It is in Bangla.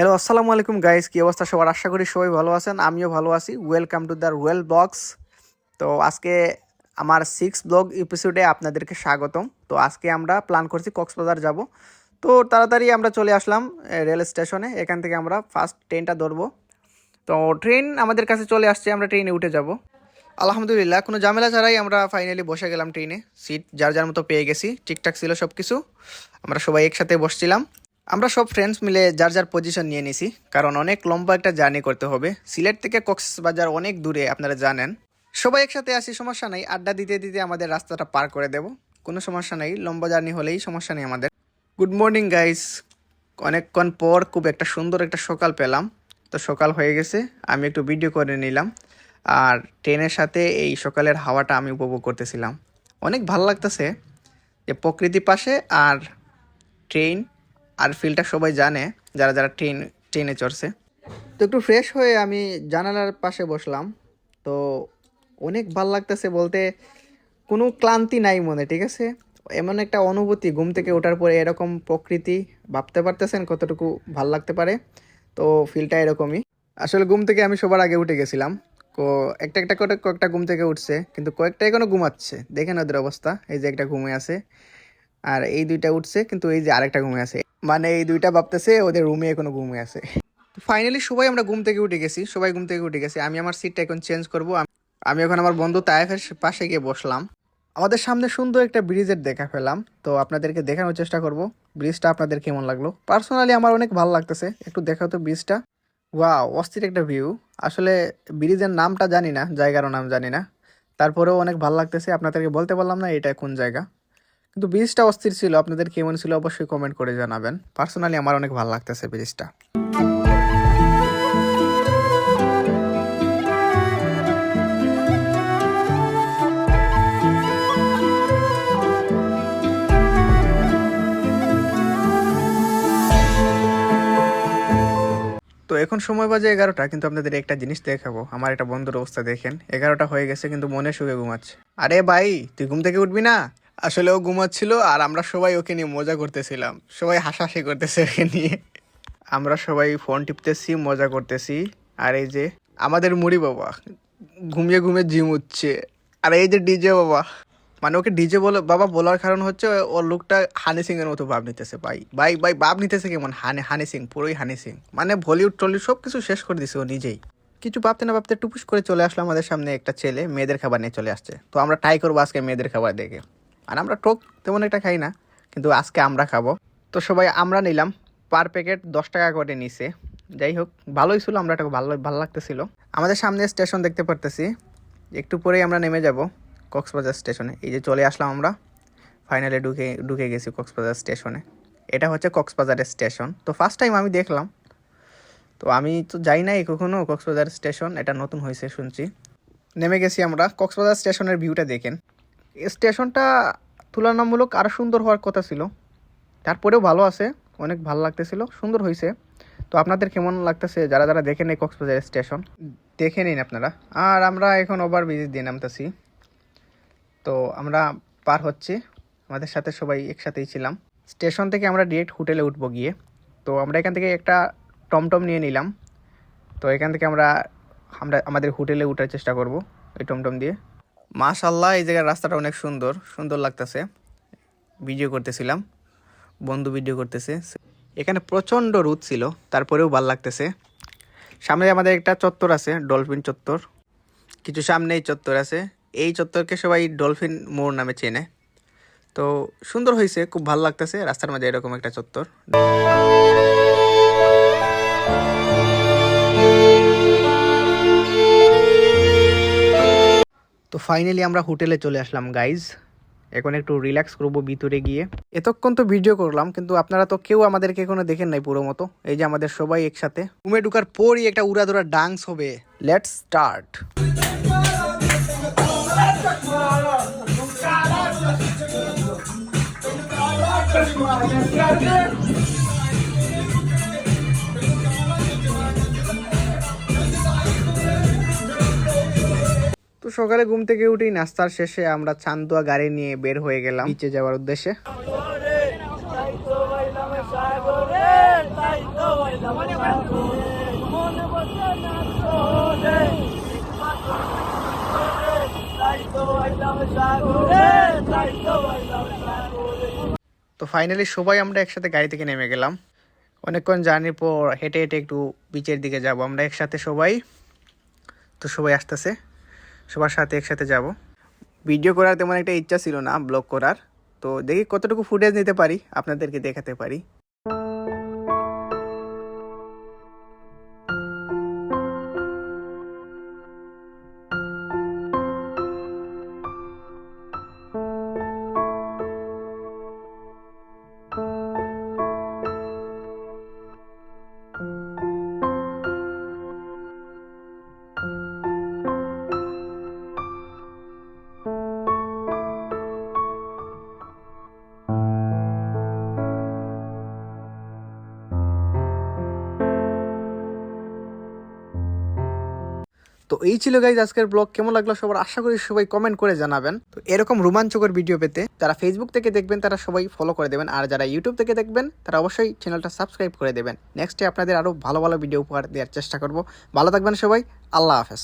হ্যালো আসসালামু আলাইকুম গাইস কি অবস্থা সবার? আশা করি সবাই ভালো আছেন। আমিও ভালো আছি। Welcome to the Ruel blogs তো আজকে আমার সিক্স ব্লগ এপিসোডে আপনাদেরকে স্বাগতম। তো আজকে আমরা প্ল্যান করছি কক্সবাজার যাব। তো তাড়াতাড়ি আমরা চলে আসলাম রেল স্টেশনে। এখান থেকে আমরা ফার্স্ট ট্রেনটা ধরবো। তো ট্রেন আমাদের কাছে চলে আসছে, আমরা ট্রেনে উঠে যাব। আলহামদুলিল্লাহ, কোনো ঝামেলা ছাড়াই আমরা ফাইনালি বসে গেলাম ট্রেনে সিট যার যার মতো পেয়ে গেছি। ঠিকঠাক ছিল সব কিছু আমরা সবাই একসাথে বসছিলাম। আমরা সব ফ্রেন্ডস মিলে যার যার পজিশন নিয়ে নিছি, কারণ অনেক লম্বা একটা জার্নি করতে হবে। সিলেট থেকে কক্সবাজার অনেক দূরে আপনারা জানেন। সবাই একসাথে আসি, সমস্যা নাই। আড্ডা দিতে দিতে আমাদের রাস্তাটা পার করে দেব। কোনো সমস্যা নেই। লম্বা জার্নি হলেই সমস্যা নেই আমাদের। গুড মর্নিং গাইস অনেকক্ষণ পর খুব একটা সুন্দর একটা সকাল পেলাম। তো সকাল হয়ে গেছে। আমি একটু ভিডিও করে নিলাম। আর ট্রেনের সাথে এই সকালের হাওয়াটা আমি উপভোগ করতেছিলাম। অনেক ভালো লাগতেছে যে প্রকৃতি পাশে আর ট্রেন আর ফিলটা সবাই জানে, যারা যারা ট্রেন, ট্রেনে চড়ছে। তো একটু ফ্রেশ হয়ে আমি জানালার পাশে বসলাম। তো অনেক ভালো লাগতেছে বলতে কোনো ক্লান্তি নাই মনে, ঠিক আছে? এমন একটা অনুভূতি, ঘুম থেকে ওঠার পরে এরকম প্রকৃতি, ভাবতে পারতেছেন কতটুকু ভালো লাগতে পারে? তো ফিলটা এরকমই। আসলে ঘুম থেকে আমি সবার আগে উঠে গেছিলাম। তো একটা একটা করে কয়েকটা ঘুম থেকে উঠছে, কিন্তু কয়েকটা এখনও ঘুমাচ্ছে। দেখেন ওদের অবস্থা, এই যে একটা ঘুমে আছে। আর এই দুইটা উঠছে, কিন্তু এই যে আরেকটা ঘুমে আছে। মানে এই দুইটা ভাবতেছে ওদের রুমে এখনও ঘুমে আছে। ফাইনালি সবাই আমরা ঘুম থেকে উঠে গেছি, সবাই ঘুম থেকে উঠে গেছি। আমি আমার সিটটা এখন চেঞ্জ করব। আমি এখন আমার বন্ধু তায়েফের পাশে গিয়ে বসলাম। আমাদের সামনে সুন্দর একটা ব্রিজের দেখা পেলাম। তো আপনাদেরকে দেখানোর চেষ্টা করব। ব্রিজটা আপনাদের কেমন লাগল? পার্সোনালি আমার অনেক ভালো লাগতেছে। একটু দেখাও তো ব্রিজটা ওয়া অস্থির একটা ভিউ আসলে ব্রিজের নামটা জানি না জায়গারও নাম জানি না। তারপরেও অনেক ভালো লাগতেছে। আপনাদেরকে বলতে পারলাম না এটা কোন জায়গা। কিন্তু ব্রিজটা অস্থির ছিল, আপনাদের কেমন ছিল অবশ্যই কমেন্ট করে জানাবেন। পার্সোনালি আমার অনেক ভালো লাগতেছে ব্রিজটা। তো এখন সময় বাজে এগারোটা, কিন্তু আপনাদের একটা জিনিস দেখাবো। আমার একটা বন্ধুর অবস্থা দেখেন। এগারোটা হয়ে গেছে, কিন্তু মনে সুখে ঘুমাচ্ছে। আরে ভাই, তুই ঘুম থেকে উঠবি না? আসলে ও ঘুমাচ্ছিল আর আমরা সবাই ওকে নিয়ে মজা করতেছিলাম। সবাই হাসাহাসি করতেছে ওকে নিয়ে। আমরা সবাই ফোন টিপতেছি, মজা করতেছি। আর এই যে আমাদের মুড়ি বাবা, ঘুমিয়ে ঘুমিয়ে জিম উঠছে। আর এই যে ডিজে বাবা মানে ওকে ডিজে বলে, বাবা বলার কারণ হচ্ছে ওর লুকটা হানি সিং এর মতো ভাব নিতেছে ভাই। ভাই ভাই, ভাব নিতেছে কেমন? হানি হানি সিং, পুরোই হানি সিং। মানে বলিউড টলিউড সব কিছু শেষ করে দিছে ও নিজেই। কিছু ভাবতে না ভাবতে টুপুস করে চলে আসলো আমাদের সামনে একটা ছেলে, মেয়েদের খাবার নিয়ে চলে আসছে। তো আমরা ট্রাই করব আজকে মেয়েদের খাবার দেখে। আর আমরা টোক তেমন একটা খাই না, কিন্তু আজকে আমরা খাব। তো সবাই আমরা নিলাম পার প্যাকেট দশ টাকা করে নিছে। যাই হোক, ভালোই ছিল, আমরা ভালো ভালো লাগতেছিল। আমাদের সামনে স্টেশন দেখতে পারতেছি, একটু পরেই আমরা নেমে যাব কক্সবাজার স্টেশনে এই যে চলে আসলাম আমরা ফাইনালে ঢুকে ঢুকে গেছি কক্সবাজার স্টেশনে এটা হচ্ছে কক্সবাজারের স্টেশন তো ফার্স্ট টাইম আমি দেখলাম, তো আমি তো যাই নাই কখনো কক্সবাজার স্টেশন এটা নতুন হয়েছে শুনছি। নেমে গেছি আমরা, কক্সবাজার স্টেশনের ভিউটা দেখেন। স্টেশনটা তুলনামূলক আরও সুন্দর হওয়ার কথা ছিল। তারপরেও ভালো আছে, অনেক ভালো লাগতেছিল, সুন্দর হয়েছে তো আপনাদের কেমন লাগতেছে যারা যারা দেখে নেই কক্সবাজার স্টেশন? দেখে নিন আপনারা। আর আমরা এখন ওভার ব্রিজ দিয়ে নামতেছি। তো আমরা পার হচ্ছে, আমাদের সাথে সবাই একসাথেই ছিলাম। স্টেশন থেকে আমরা ডিরেক্ট হোটেলে উঠবো গিয়ে। তো আমরা এখান থেকে একটা টমটম নিয়ে নিলাম। তো এখান থেকে আমরা আমরা আমাদের হোটেলে উঠার চেষ্টা করব, এই টমটম দিয়ে। মাশাল্লাহ এই জায়গার রাস্তাটা অনেক সুন্দর। সুন্দর লাগতেছে। ভিডিও করতেছিলাম। বন্ধু ভিডিও করতেছে। এখানে প্রচণ্ড রোদ ছিল, তারপরেও ভালো লাগতেছে। সামনে আমাদের একটা চত্বর আছে, ডলফিন চত্বর। কিছু সামনেই চত্বর আছে। এই চত্বরকে সবাই ডলফিন মোড় নামে চেনে। তো সুন্দর হয়েছে, খুব ভালো লাগতেছে। রাস্তার মাঝে এরকম একটা চত্বর। ফাইনালি আমরা হোটেলে চলে আসলাম গাইজ এখন একটু রিল্যাক্স করব ভিতরে গিয়ে। এতক্ষণ তো ভিডিও করলাম, কিন্তু আপনারা তো কেউ আমাদেরকে এখনও দেখেন নাই পুরো মতো। এই যে আমাদের সবাই একসাথে। রুমে ঢুকার পরই একটা উড়াদুরা ডান্স হবে। লেটস স্টার্ট তো সকালে ঘুম থেকে উঠেই নাস্তার শেষে আমরা চান্দুয়া গাড়ি নিয়ে বের হয়ে গেলাম নিচে যাওয়ার উদ্দেশ্যে। তো ফাইনালি সবাই আমরা একসাথে গাড়ি থেকে নেমে গেলাম। অনেকক্ষণ জার্নির পর হেঁটে হেঁটে একটু বিচের দিকে যাব। আমরা একসাথে সবাই, তো সবাই আসতেছে। সবার সাথে একসাথে যাব। ভিডিও করার তেমন একটা ইচ্ছা ছিল না ব্লগ করার। তো দেখি কতটুকু ফুটেজ নিতে পারি, আপনাদেরকে দেখাতে পারি। এই ছিল গাইজ আজকের ব্লগ কেমন লাগল সবার আশা করি সবাই কমেন্ট করে জানাবেন। তো এরকম রোমাঞ্চকর ভিডিও পেতে তারা ফেসবুক থেকে দেখবেন, তারা সবাই ফলো করে দেবেন। আর যারা ইউটিউব থেকে দেখবেন, তারা অবশ্যই চ্যানেলটা সাবস্ক্রাইব করে দেবেন। নেক্সটে আপনাদের আরও ভালো ভালো ভিডিও উপহার দেওয়ার চেষ্টা করব। ভালো থাকবেন সবাই, আল্লাহ হাফেজ।